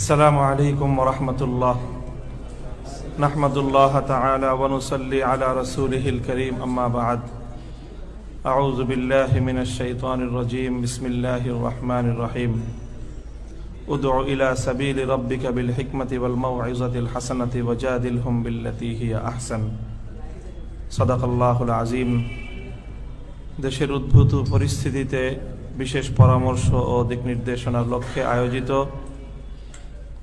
السلام عليكم ورحمة الله نحمد الله تعالى ونصلي على رسوله الكريم أما بعد أعوذ بالله من الشيطان الرجيم بسم الله الرحمن الرحيم ادع إلى سبيل ربك بالحكمة والموعظة الحسنة وجادلهم بالتي هي أحسن صدق الله العظيم দেশের উদ্ভূত পরিস্থিতিতে বিশেষ পরামর্শ ও দিক নির্দেশনার লক্ষ্যে আয়োজিত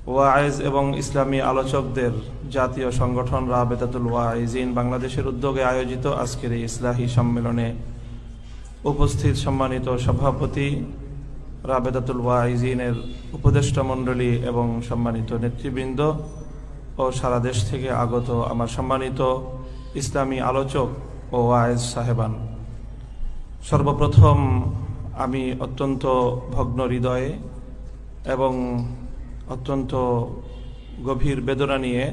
ওয়াইজ এবং ইসলামী আলোচকদের জাতীয় সংগঠন রাবেতাতুল ওয়াইজিন বাংলাদেশের উদ্যোগে আয়োজিত আজকের এই ইসলাহী সম্মেলনে উপস্থিত সম্মানিত সভাপতি রাবেতাতুল ওয়াইজিনের উপদেষ্টা মণ্ডলী এবং সম্মানিত নেতৃবৃন্দ ও সারা দেশ থেকে আগত আমার সম্মানিত ইসলামী আলোচক ও ওয়াইজ সাহেবান। সর্বপ্রথম আমি অত্যন্ত ভগ্ন হৃদয়ে এবং অত্যন্ত গভীর বেদনা নিয়ে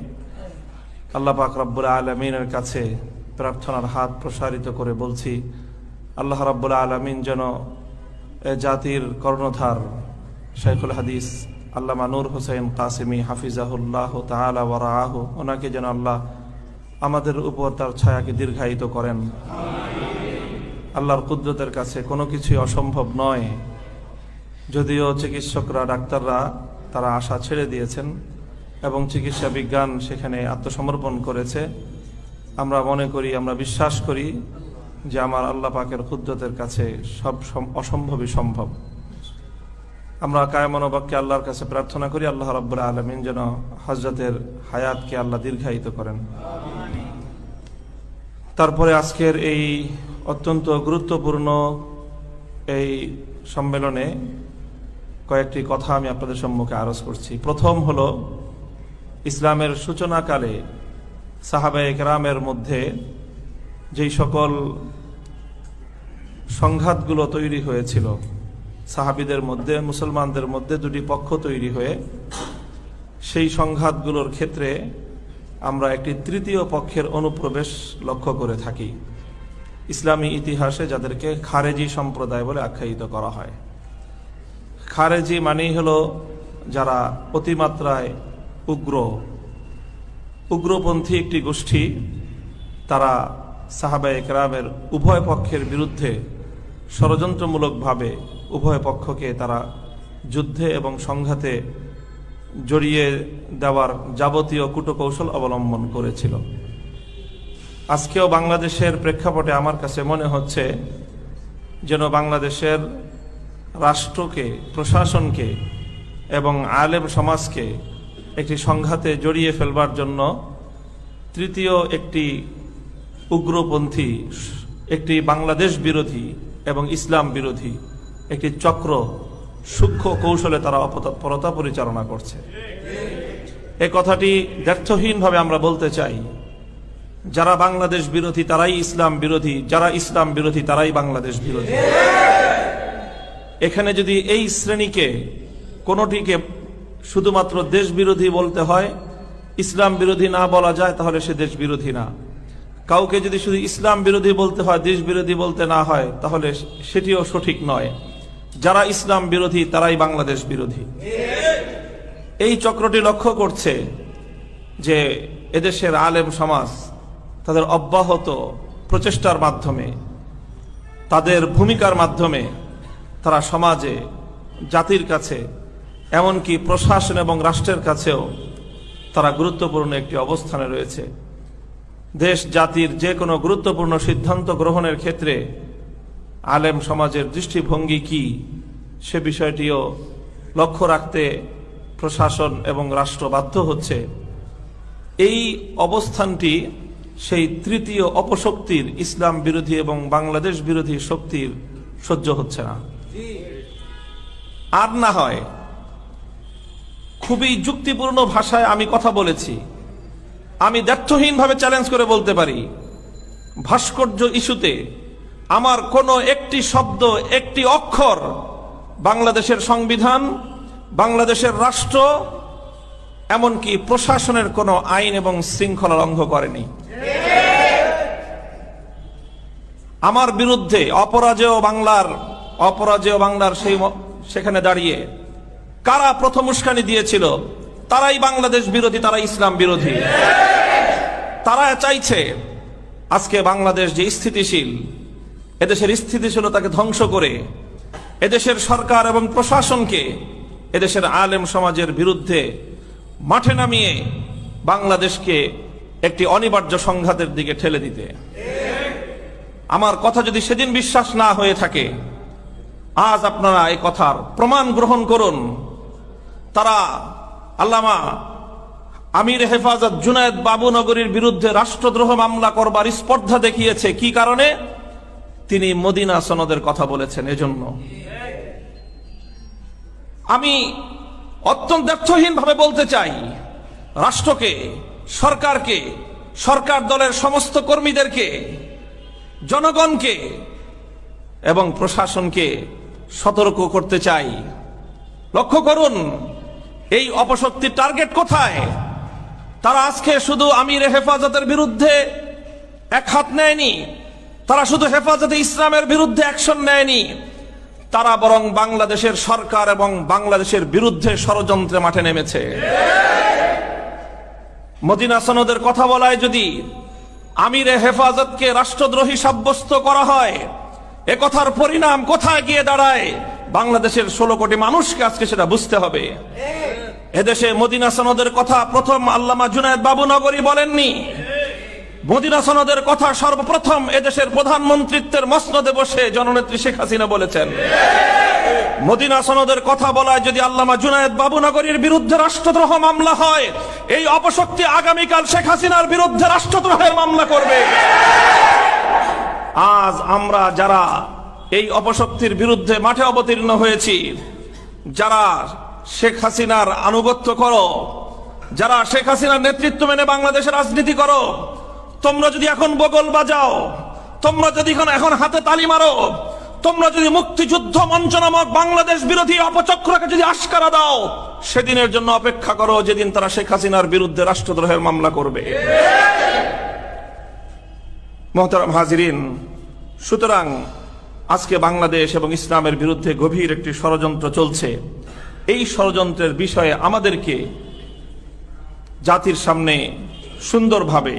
আল্লাহ পাক রব্বুল আলমিনের কাছে প্রার্থনার হাত প্রসারিত করে বলছি, আল্লাহ রাব্বুল আলমিন যেন এ জাতির কর্ণধার শেখুল হাদিস আল্লামা নূর হোসেন কাসিমি হাফিজাহুল্লাহ তাআলা ওয়ারাহ ওনাকে যেন আল্লাহ আমাদের উপর তার ছায়াকে দীর্ঘায়িত করেন। আল্লাহর কুদরতের কাছে কোনো কিছুই অসম্ভব নয়। যদিও চিকিৎসকরা, ডাক্তাররা তারা আশা ছেড়ে দিয়েছেন এবং চিকিৎসা বিজ্ঞান সেখানে আত্মসমর্পণ করেছে। আমরা মনে করি, আমরা বিশ্বাস করি যে আমার আল্লাহ পাকের কুদরতের কাছে সব অসম্ভবই সম্ভব। আমরা কায়মনোবাক্যে আল্লাহর কাছে প্রার্থনা করি, আল্লাহ রাব্বুল আলমিন যেন হজরতের হায়াতকে আল্লাহ দীর্ঘায়িত করেন। তারপরে আজকের এই অত্যন্ত গুরুত্বপূর্ণ এই সম্মেলনে কয়েকটি কথা আমি আপনাদের সম্মুখে আরজ করছি। প্রথম হলো, ইসলামের সূচনাকালে সাহাবে একরামের মধ্যে যেই সকল সংঘাতগুলো তৈরি হয়েছিল, সাহাবিদের মধ্যে, মুসলমানদের মধ্যে দুটি পক্ষ তৈরি হয়ে সেই সংঘাতগুলোর ক্ষেত্রে আমরা একটি তৃতীয় পক্ষের অনুপ্রবেশ লক্ষ্য করে থাকি। ইসলামী ইতিহাসে যাদেরকে খারেজি সম্প্রদায় বলে আখ্যায়িত করা হয়। খারেজি মানেই হলো যারা অতিমাত্রায় উগ্র। উগ্রপন্থী একটি গোষ্ঠী, তারা সাহাবা একরামের উভয় পক্ষের বিরুদ্ধে ষড়যন্ত্রমূলকভাবে উভয় পক্ষকে তারা যুদ্ধে এবং সংঘাতে জড়িয়ে দেওয়ার যাবতীয় কূটকৌশল অবলম্বন করেছিল। আজকেও বাংলাদেশের প্রেক্ষাপটে আমার কাছে মনে হচ্ছে যেন বাংলাদেশের রাষ্ট্রকে, প্রশাসনকে এবং আলেম সমাজকে একটি সংঘাতে জড়িয়ে ফেলবার জন্য তৃতীয় একটি উগ্রপন্থী, একটি বাংলাদেশ বিরোধী এবং ইসলাম বিরোধী একটি চক্র সূক্ষ্ম কৌশলে তারা অপতৎপরতা পরিচালনা করছে। এ কথাটি ব্যর্থহীনভাবে আমরা বলতে চাই, যারা বাংলাদেশ বিরোধী তারাই ইসলাম বিরোধী, যারা ইসলাম বিরোধী তারাই বাংলাদেশ বিরোধী। এখানে যদি এই শ্রেণীকে, কোনোটিকে শুধুমাত্র দেশ বিরোধী বলতে হয়, ইসলাম বিরোধী না বলা যায়, তাহলে সে দেশ বিরোধী না। কাউকে যদি শুধু ইসলাম বিরোধী বলতে হয় দেশ বিরোধী বলতে না হয়, তাহলে সেটিও সঠিক নয়। যারা ইসলাম বিরোধী, তারাই বাংলাদেশ বিরোধী। এই চক্রটি লক্ষ্য করছে যে এদেশের আলেম সমাজ, তাদের অব্যাহত প্রচেষ্টার মাধ্যমে, তাদের ভূমিকার মাধ্যমে তারা সমাজে, জাতির কাছে, এমনকি প্রশাসন এবং রাষ্ট্রের কাছেও তারা গুরুত্বপূর্ণ একটি অবস্থানে রয়েছে। দেশ, জাতির যে কোনো গুরুত্বপূর্ণ সিদ্ধান্ত গ্রহণের ক্ষেত্রে আলেম সমাজের দৃষ্টিভঙ্গি কি, সে বিষয়টিও লক্ষ্য রাখতে প্রশাসন এবং রাষ্ট্র বাধ্য হচ্ছে। এই অবস্থানটি সেই তৃতীয় অপশক্তির ইসলাম বিরোধী এবং বাংলাদেশ বিরোধী শক্তির সহ্য হচ্ছে না। আর না হয়, খুবই যুক্তিপূর্ণ ভাষায় আমি কথা বলেছি। আমি দ্ব্যর্থহীনভাবে চ্যালেঞ্জ করে বলতে পারি, ভাস্কর্য ইস্যুতে আমার কোনো একটি শব্দ, একটি অক্ষর বাংলাদেশের সংবিধান, বাংলাদেশের রাষ্ট্র, এমনকি প্রশাসনের কোনো আইন এবং শৃঙ্খলা লঙ্ঘ করেনি। আমার বিরুদ্ধে অপরাজেয় বাংলার অপরাজেয় বাংলার সেই সেখানে দাঁড়িয়ে কারা প্রথম উস্কানি দিয়েছিল? তারাই বাংলাদেশ বিরোধী তারা ইসলাম বিরোধী। তারা চাইছে আজকে বাংলাদেশ যে স্থিতিশীল, এদেশের স্থিতিশীলতাকে ধ্বংস করে এদেশের সরকার এবং প্রশাসনকে এদেশের আলেম সমাজের বিরুদ্ধে মাঠে নামিয়ে বাংলাদেশকে একটি অনিবার্য সংঘাতের দিকে ঠেলে দিতে। আমার কথা যদি সেদিন বিশ্বাস না হয়ে থাকে আজ আপনারা এই কথার প্রমাণ গ্রহণ করুন। তারা আল্লামা আমির হেফাজত জুনায়দ বাবুনগরীর বিরুদ্ধে রাষ্ট্রদ্রোহ মামলা করবার স্পর্ধা দেখিয়েছে। কি কারণে? তিনি মদিনা সনদের কথা বলেছেন এজন্য। আমি অত্যন্ত ভাবে বলতে চাই, রাষ্ট্রকে, সরকারকে, সরকার দলের সমস্ত কর্মীদেরকে, জনগণকে এবং প্রশাসনকে সতর্ক করতে চাই। লক্ষ্য করুন, এই অপশক্তির টার্গেট কোথায়? তারা আজকে শুধু আমির হেফাজতের বিরুদ্ধে এক হাত নেয়নি, তারা শুধু হেফাজতে ইসলামের বিরুদ্ধে অ্যাকশন নেয়নি, তারা বরং বাংলাদেশের সরকার এবং বাংলাদেশের বিরুদ্ধে ষড়যন্ত্রে মাঠে নেমেছে। মদিনা সনদের কথা বলায় যদি আমিরে হেফাজতকে রাষ্ট্রদ্রোহী সাব্যস্ত করা হয় এ কথার পরিণাম কোথায় গিয়ে দাঁড়ায়? বাংলাদেশের ষোলো কোটি মানুষকে আজকে সেটা বুঝতে হবে। এদেশে মদিনা সনদের কথা প্রথম আল্লামা জুনায়দ বাবু নগরী বলেননি। মদিনা সনদের কথা সর্বপ্রথম এদেশের প্রধানমন্ত্রিত্বের মসনদে বসে জননেত্রী শেখ হাসিনা বলেছেন। মদিনা সনদের কথা বলায় যদি আল্লামা জুনায়েদ বাবুনগরীর বিরুদ্ধে রাষ্ট্রদ্রোহ মামলা হয়, এই অপশক্তি আগামীকাল শেখ হাসিনার বিরুদ্ধে রাষ্ট্রদ্রোহের মামলা করবে। আজ আমরা যারা এই অপশক্তির বিরুদ্ধে মাঠে অবতীর্ণ হয়েছি, যারা শেখ হাসিনার আনুগত্য করো, যারা শেখ হাসিনার নেতৃত্ব মেনে বাংলাদেশের রাজনীতি করো, তোমরা যদি এখন বগল বাজাও, তোমরা যদি এখন হাতে তালি মারো, তোমরা যদি মুক্তিযুদ্ধ মঞ্চ নামক বাংলাদেশ বিরোধী অপচক্রকে যদি আশকারা দাও, সেদিনের জন্য অপেক্ষা করো যেদিন তারা শেখ হাসিনার বিরুদ্ধে রাষ্ট্রদ্রোহের মামলা করবে। মোহতারাম হাজিরিন, সুতরাং আজকে বাংলাদেশ এবং ইসলামের বিরুদ্ধে গভীর একটি ষড়যন্ত্র চলছে। এই ষড়যন্ত্রের বিষয়ে আমাদেরকে জাতির সামনে সুন্দরভাবে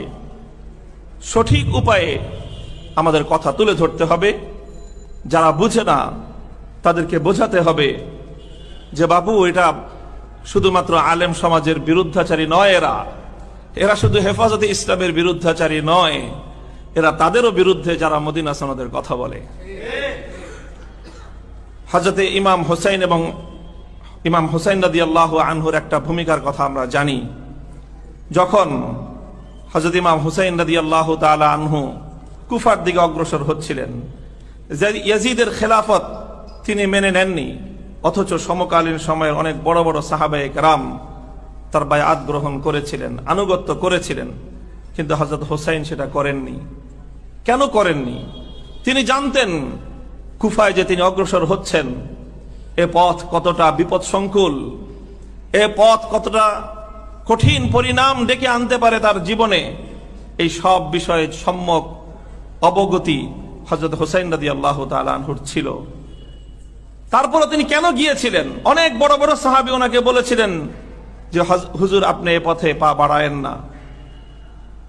সঠিক উপায়ে আমাদের কথা তুলে ধরতে হবে। যারা বুঝে না, তাদেরকে বোঝাতে হবে যে, বাবু, এটা শুধুমাত্র আলেম সমাজের বিরুদ্ধাচারী নয় এরা। এরা শুধু হেফাজতে ইসলামের বিরুদ্ধাচারী নয়। এরা তাদেরও বিরুদ্ধে যারা মদিনা সনদের কথা বলে। হজরতে ইমাম হোসাইন এবং ইমাম হোসাইন রাদি আল্লাহ আনহুর একটা ভূমিকার কথা আমরা জানি। যখন হজরত ইমাম হুসাইন রাদি আল্লাহ তালা আনহু কুফার দিকে অগ্রসর হচ্ছিলেন ইয়াজিদের খেলাফত তিনি মেনে নেননি, অথচ সমকালীন সময়ের অনেক বড় বড় সাহাবায়ে রাম তার বায়াত গ্রহণ করেছিলেন, আনুগত্য করেছিলেন, কিন্তু হজরত হোসাইন সেটা করেননি। কেন করেননি? তিনি জানতেন কুফায় যে তিনি অগ্রসর হচ্ছেন। এ পথ কতটা বিপদ সংকুল এ পথ কতটা কঠিন পরিণাম ডেকে আনতে পারে তার জীবনে, এই সব বিষয়ে সম্যক অবগতি হজরত হোসাইন রাদি আল্লাহ তালানহুর ছিল। তারপরে তিনি কেন গিয়েছিলেন? অনেক বড় বড় সাহাবি ওনাকে বলেছিলেন যে হজ- হুজুর, আপনি এ পথে পা বাড়ায়েন না।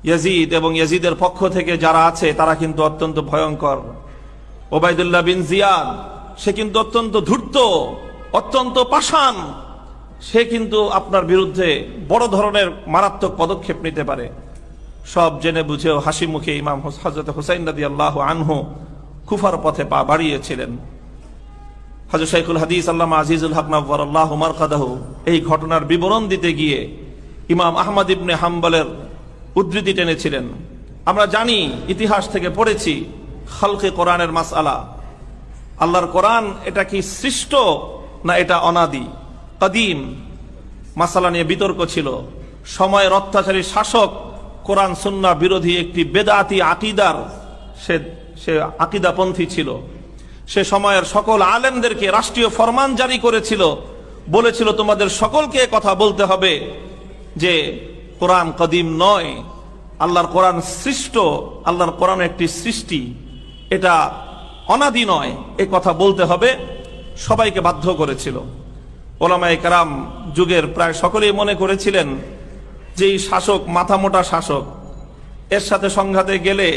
ইয়াজিদ এবং ইয়াজিদের পক্ষ থেকে যারা আছে, তারা কিন্তু অত্যন্ত ভয়ঙ্কর। ওবায়দুল্লাহ বিন জিয়াদ, সে কিন্তু অত্যন্ত ধূর্ত, অত্যন্ত পাষাণ। সে কিন্তু আপনার বিরুদ্ধে বড় ধরনের মারাত্মক পদক্ষেপ নিতে পারে। সব জেনে বুঝেও হাসি মুখে ইমাম হজরত হুসাইন রাদি আল্লাহ আনহু কুফার পথে পা বাড়িয়েছিলেন। হাজর শাইখুল হাদিস আল্লামা আজিজুল হক নব্বর আল্লাহ মারকাদাহ এই ঘটনার বিবরণ দিতে গিয়ে ইমাম আহমদ ইবনে হাম্বলের উদ্ধৃতি টেনেছিলেন। আমরা জানি, ইতিহাস থেকে পড়েছি, খালকে কোরআনের মাসআলা। আল্লাহর কোরআন এটা কি সৃষ্ট না এটা অনাদি? কদিম। মাসালা নিয়ে বিতর্ক ছিল। সময়ের অত্যাচারী শাসক, কোরআন সুন্না বিরোধী একটি বেদাতি আকিদার, সে সে আকিদাপন্থী ছিল। সে সময়ের সকল আলেমদেরকে রাষ্ট্রীয় ফরমান জারি করেছিল। বলেছিল, তোমাদের সকলকে কথা বলতে হবে যে কোরআন কদিম নয়, আল্লাহর কোরআন সৃষ্ট, আল্লাহর কোরআন একটি সৃষ্টি। এটা অনাদি নয়, এ কথা বলতে হবে, সবাইকে বাধ্য করেছিল। ওলামাই কারাম যুগের প্রায় সকলেই মনে করেছিলেন যে এই শাসক মাথা মোটা শাসক, এর সাথে সংঘাতে গেলে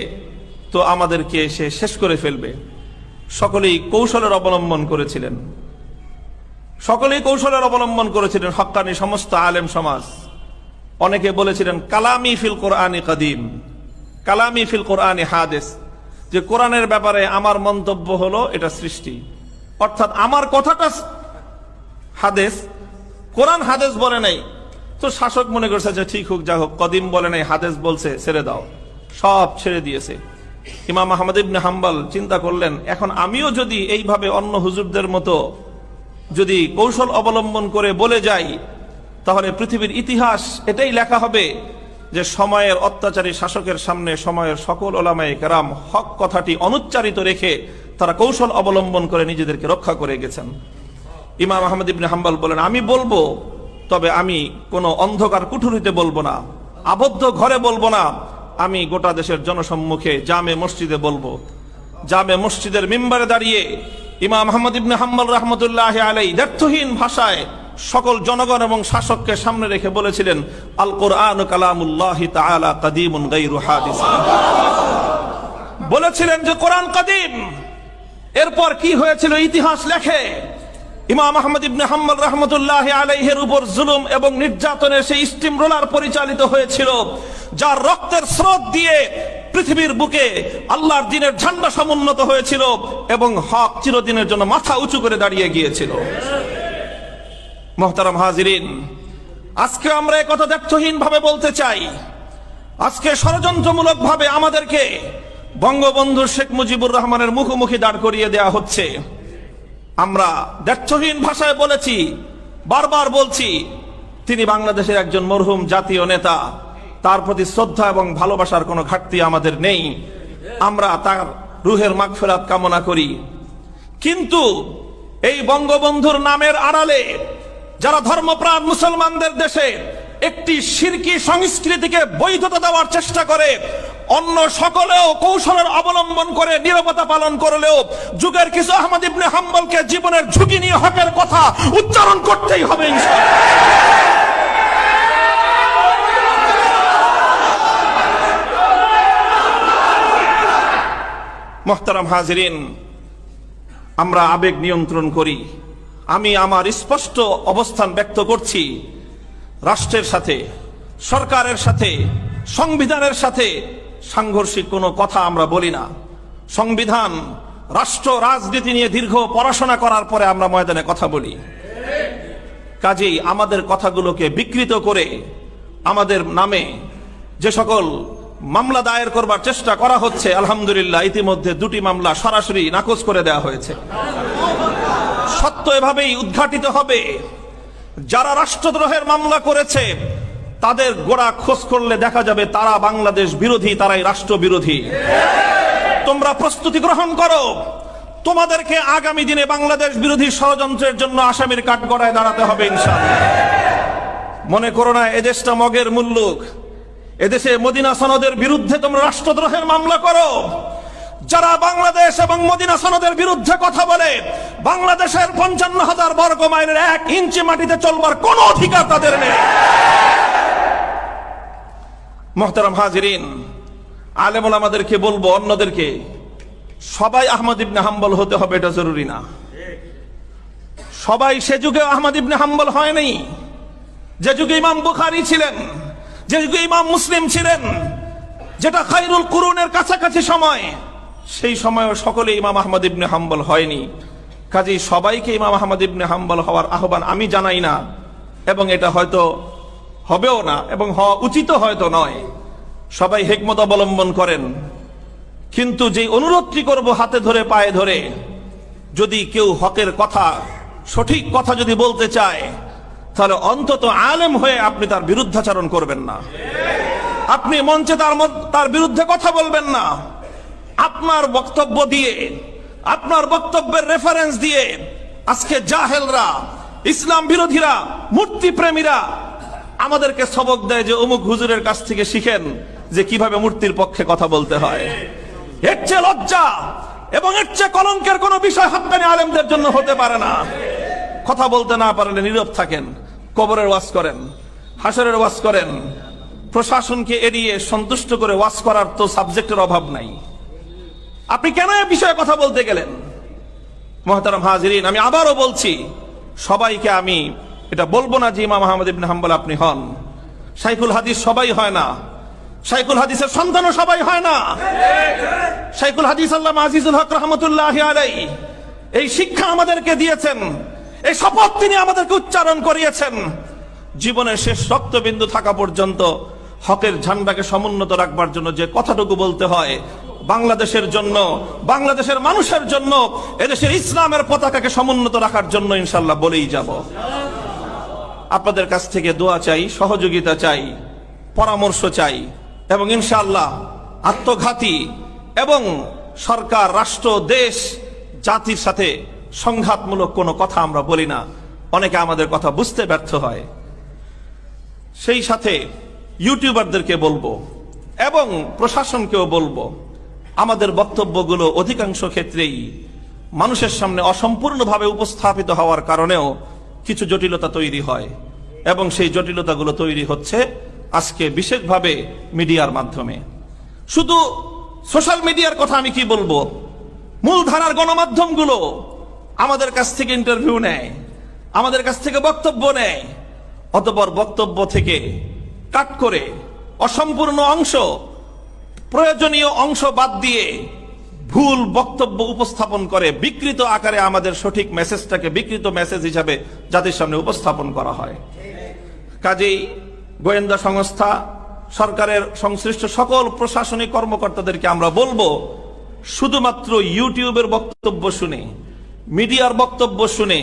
তো আমাদেরকে সে শেষ করে ফেলবে। সকলেই কৌশলের অবলম্বন করেছিলেন। সকলেই কৌশলের অবলম্বন করেছিলেন হক্কানি সমস্ত আলেম সমাজ। অনেকে বলেছিলেন, কালামি ফিল কোরআনি কাদিম, কালামি ফিল কোরআনি হাদেস। যে কোরআনের ব্যাপারে আমার মন্তব্য হলো, এটা সৃষ্টি। অর্থাৎ আমার কথাটা হাদেস, কোরআন হাদেস বলে নাই। তো শাসক মনে করছে যে, ঠিক হোক, যা হোক, কদিম বলে নাই, হাদেস বলছে, ছেড়ে দাও। সব ছেড়ে দিয়েছে। ইমাম আহমদ ইবনে হাম্বল চিন্তা করলেন, এখন আমিও যদি এইভাবে অন্য হুজুরদের মতো যদি কৌশল অবলম্বন করে বলে যাই তাহলে পৃথিবীর ইতিহাস এটাই লেখা হবে যে সময়ের অত্যাচারী শাসকের সামনে সময়ের সকল ওলামায় কেরাম হক কথাটি অনুচ্চারিত রেখে তারা কৌশল অবলম্বন করে নিজেদেরকে রক্ষা করে গেছেন। ইমাম আহমদ ইবনে হাম্বল বলেন, আমি বলব, তবে আমি কোনো অন্ধকার কুঠুরিতে বলব না, আবদ্ধ ঘরে বলব না, আমি গোটা দেশের জনসম্মুখে জামে মসজিদে বলব। জামে মসজিদের মিম্বারে দাঁড়িয়ে ইমাম আহমদ ইবনে হাম্বল রহমতুল্লাহ আলাই দ্ব্যর্থহীন ভাষায় সকল জনগণ এবং শাসককে সামনে রেখে বলেছিলেন আল কোরআন বলেছিলেন যে, কোরআন কাদিম। এরপর কি হয়েছিল? ইতিহাস লেখে, ইমাম আলাইহের উপর জুলুম এবং সেই স্টিম পরিচালিত হয়েছিল, যার রক্তের স্রোত দিয়ে পৃথিবীর বুকে আল্লাহর দিনের ঝান্ডা সমুন্নত হয়েছিল এবং হক চিরদিনের জন্য মাথা উঁচু করে দাঁড়িয়ে গিয়েছিল। মোহতারাম হাজিরিন, আজকে আমরা একথা দ্ব্যর্থহীন ভাবে বলতে চাই। আজকে ষড়যন্ত্রমূলক ভাবে আমাদেরকে বঙ্গবন্ধু শেখ মুজিবুর রহমানের মুখোমুখি দাঁড় করিয়ে দেয়া হচ্ছে। আমরা দ্ব্যর্থহীন ভাষায় বলেছি, বারবার বলছি, তিনি বাংলাদেশের একজন মরহুম জাতীয় নেতা। তার প্রতি শ্রদ্ধা এবং ভালোবাসার কোনো ঘাটতি আমাদের নেই। আমরা তার রুহের মাগফেরাত কামনা করি। কিন্তু এই বঙ্গবন্ধুর নামের আড়ালে যারা ধর্মপ্রাণ মুসলমানদের দেশে একটি শিরকি সংস্কৃতিকে বৈধতা দেওয়ার চেষ্টা করে, অন্য সকলেও কৌশলের অবলম্বন করে নিরবতা পালন করলেও যুগের কিছু আহমদ ইবনে হাম্বলকে জীবনের ঝুঁকি নিয়ে হকের কথা উচ্চারণ করতেই হবে। মোহতারাম হাজিরিন, আমরা আবেগ নিয়ন্ত্রণ করি আমি আমার স্পষ্ট অবস্থান ব্যক্ত করছি রাষ্ট্রের সাথে, সরকারের সাথে, সংবিধানের সাথে। সাংঘর্ষিক কোনো কথা আমরা বলি না। সংবিধান, রাষ্ট্র, রাজনীতি নিয়ে দীর্ঘ পড়াশোনা করার পরে আমরা ময়দানে কথা বলি। কাজেই আমাদের কথাগুলোকে বিকৃত করে আমাদের নামে যে সকল মামলা দায়ের করবার চেষ্টা করা হচ্ছে, আলহামদুলিল্লাহ, ইতিমধ্যে দুটি মামলা সরাসরি নাকচ করে দেওয়া হয়েছে। সত্য এভাবেই উদ্ঘাটিত হবে। যারা রাষ্ট্রদ্রোহের মামলা করেছে, তাদের গোড়া খোঁজ করলে দেখা যাবে তারা বাংলাদেশ বিরোধী, তারাই রাষ্ট্র বিরোধী। তোমরা প্রস্তুতি গ্রহণ করো। তোমাদেরকে আগামী দিনে বাংলাদেশ বিরোধী ষড়যন্ত্রের জন্য আসামির কাঠগড়ায় দাঁড়াতে হবে ইনশাআল্লাহ। মনে করো না, এদেশটা মগের মুল্লুক। এদেশে মদিনা সনদের বিরুদ্ধে তোমরা রাষ্ট্রদ্রোহের মামলা করো। যারা বাংলাদেশ এবং মদিনা সনদের বিরুদ্ধে কথা বলে, বাংলাদেশের পঞ্চান্ন হাজার বর্গ মাইলের এক ইঞ্চি মাটিতে চলবার কোনো অধিকার তাদের নেই। মোহতারাম হাজিরিন, আলেমুল আমাদেরকে বলব, অন্যদেরকে, সবাই আহমদ ইবনে হাম্বল হতে হবে, এটা জরুরি না। সবাই সে যুগে আহমদ ইবনে হাম্বল হয়নি। যে যুগে ইমাম বুখারি ছিলেন, যে যুগে ইমাম মুসলিম ছিলেন, যেটা খাইরুল কুরুনের কাছাকাছি সময় সেই সময়ও সকলে ইমাম আহমদ ইবনে হাম্বল হয়নি। কাজেই সবাইকে ইমাম আহমদ ইবনে হাম্বল হওয়ার আহ্বান আমি জানাই না, এবং এটা হয়তো হবেও না, এবং হওয়া উচিত হয়তো নয়। সবাই হেকমত অবলম্বন করেন। কিন্তু যে অনুরোধটি করব হাতে ধরে, পায়ে ধরে, যদি কেউ হকের কথা, সঠিক কথা যদি বলতে চায়, তাহলে অন্তত আলেম হয়ে আপনি তার বিরুদ্ধাচরণ করবেন না। আপনি মঞ্চে তার তার বিরুদ্ধে কথা বলবেন না। আপনার বক্তব্য দিয়ে, আপনার বক্তব্যের রেফারেন্স দিয়ে আজকে জাহেলরা, ইসলাম বিরোধীরা, মূর্তি প্রেমীরা আমাদেরকে সবক দেয় যে অমুক হুজুরের কাছ থেকে শিখেন যে কীভাবে মূর্তির পক্ষে কথা বলতে হয়। এর চেয়ে লজ্জা এবং এর চেয়ে কলঙ্কের কোনো বিষয় হাক্কানি আলেমদের জন্য হতে পারে না। কথা বলতে না পারলে নীরব থাকেন, কবরের ওয়াজ করেন, হাসরের ওয়াজ করেন। প্রশাসনকে এড়িয়ে সন্তুষ্ট করে ওয়াজ করার তো সাবজেক্টের অভাব নাই। আপনি কেন এ বিষয়ে কথা বলতে গেলেন? মহতারাম হাজিরিন, আমি আবারও বলছি, সবাইকে আমি এটা বলব না যে ইমাম আহমদ ইবনে হাম্বল আপনি হন। শাইখুল হাদিস সবাই হয় না। শাইখুল হাদিসের সন্তানও সবাই হয় না। শাইখুল হাদিস আল্লাহ আজিজুল হক রহমতুল্লাহ আলাই এই শিক্ষা আমাদেরকে দিয়েছেন, এই শপথ তিনি আমাদেরকে উচ্চারণ করিয়েছেন। জীবনের শেষ রক্তবিন্দু থাকা পর্যন্ত হকের ঝান্ডাকে সমুন্নত রাখবার জন্য যে কথাটুকু বলতে হয় বাংলাদেশের জন্য, বাংলাদেশের মানুষের জন্য, এদেশের ইসলামের পতাকাকে সমুন্নত রাখার জন্য ইনশাল্লাহ বলেই যাব। আপনাদের কাছ থেকে দোয়া চাই, সহযোগিতা চাই, পরামর্শ চাই এবং ইনশাল্লাহ আত্মঘাতী এবং সরকার, রাষ্ট্র, দেশ, জাতির সাথে সংঘাতমূলক কোনো কথা আমরা বলি না। অনেকে আমাদের কথা বুঝতে ব্যর্থ হয়। সেই সাথে ইউটিউবারদেরকে বলব এবং প্রশাসনকেও বলব আমাদের বক্তব্যগুলো অধিকাংশ ক্ষেত্রেই মানুষের সামনে অসম্পূর্ণভাবে উপস্থাপিত হওয়ার কারণেও কিছু জটিলতা তৈরি হয় এবং সেই জটিলতাগুলো তৈরি হচ্ছে আজকে বিশেষভাবে মিডিয়ার মাধ্যমে। শুধু সোশ্যাল মিডিয়ার কথা আমি কি বলব? মূলধারার গণমাধ্যমগুলো আমাদের কাছ থেকে ইন্টারভিউ নেয়, আমাদের কাছ থেকে বক্তব্য নেয়, অতপর বক্তব্য থেকে কাট করে অসম্পূর্ণ অংশ প্রয়োজনীয় অংশ বাদ দিয়ে ভুল বক্তব্য উপস্থাপন করে বিকৃত আকারে আমাদের সঠিক মেসেজটাকে বিকৃত মেসেজ হিসাবে জাতির সামনে উপস্থাপন করা হয়। কাজেই গোয়েন্দা সংস্থা, সরকারের সংশ্লিষ্ট সকল প্রশাসনিক কর্মকর্তাদেরকে আমরা বলব, শুধুমাত্র ইউটিউবের বক্তব্য শুনে, মিডিয়ার বক্তব্য শুনে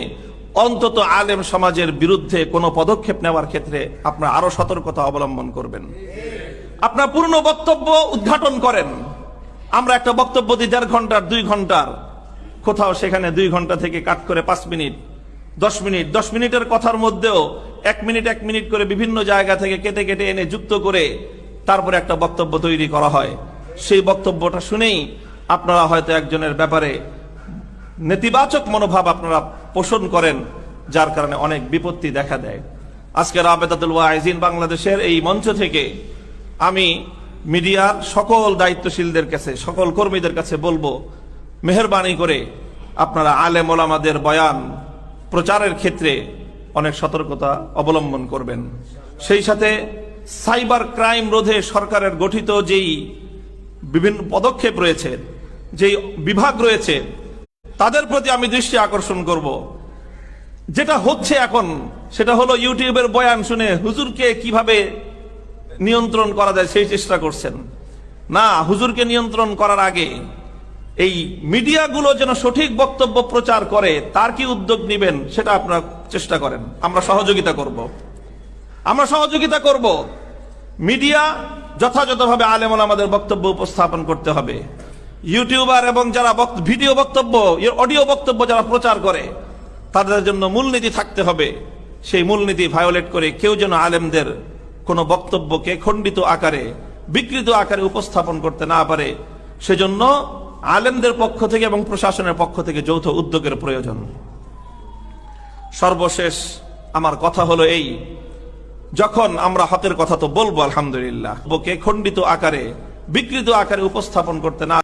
অন্তত আলেম সমাজের বিরুদ্ধে কোনো পদক্ষেপ নেওয়ার ক্ষেত্রে আপনারা আরও সতর্কতা অবলম্বন করবেন। আপনার পূর্ণ বক্তব্য উদ্ঘাটন করেন। আমরা একটা বক্তব্য দিই দেড় ঘণ্টার, দুই ঘণ্টার। কোথাও সেখানে দুই ঘণ্টা থেকে কাট করে পাঁচ মিনিট, দশ মিনিট, দশ মিনিটের কথার মধ্যেও এক মিনিট এক মিনিট করে বিভিন্ন জায়গা থেকে কেটে কেটে এনে যুক্ত করে তারপরে একটা বক্তব্য তৈরি করা হয়। সেই বক্তব্যটা শুনেই আপনারা হয়তো একজনের ব্যাপারে নেতিবাচক মনোভাব আপনারা পোষণ করেন, যার কারণে অনেক বিপত্তি দেখা দেয়। আজকে রাবেদাতুল ওয়াইজিন বাংলাদেশের এই মঞ্চ থেকে আমি মিডিয়ার সকল দায়িত্বশীলদের কাছে, সকল কর্মীদের কাছে বলব, মেহরবানি করে আপনারা আলেম ওলামাদের বয়ান প্রচারের ক্ষেত্রে অনেক সতর্কতা অবলম্বন করবেন। সেই সাথে সাইবার ক্রাইম রোধে সরকারের গঠিত যেই বিভিন্ন পদক্ষেপ রয়েছে, যেই বিভাগ রয়েছে, তাদের প্রতি আমি দৃষ্টি আকর্ষণ করব। যেটা হচ্ছে এখন, সেটা হলো ইউটিউবের বয়ান শুনে হুজুরকে কীভাবে নিয়ন্ত্রণ করা যায়, সেই চেষ্টা করছেন। না, হুজুরকে নিয়ন্ত্রণ করার আগে এই মিডিয়াগুলো যেন সঠিক বক্তব্য প্রচার করে, তার কি উদ্যোগ নেবেন, সেটা আপনারা চেষ্টা করেন। আমরা সহযোগিতা করব। আমরা সহযোগিতা করব। মিডিয়া যথাযথভাবে আলেমন আমাদের বক্তব্য উপস্থাপন করতে হবে। ইউটিউবার এবং যারা ভিডিও বক্তব্য অডিও বক্তব্য যারা প্রচার করে, তাদের জন্য মূলনীতি থাকতে হবে। সেই মূলনীতি ভায়োলেট করে কেউ যেন আলেমদের কোনো বক্তব্যকে খণ্ডিত আকারে, বিকৃত আকারে উপস্থাপন করতে না পারে। সেজন্য আলেমদের পক্ষ থেকে এবং প্রশাসনের পক্ষ থেকে যৌথ উদ্যোগের প্রয়োজন। সর্বশেষ আমার কথা হলো এই, যখন আমরা হকের কথা তো বলব, আলহামদুলিল্লাহ, বকে খণ্ডিত আকারে, বিকৃত আকারে উপস্থাপন করতে না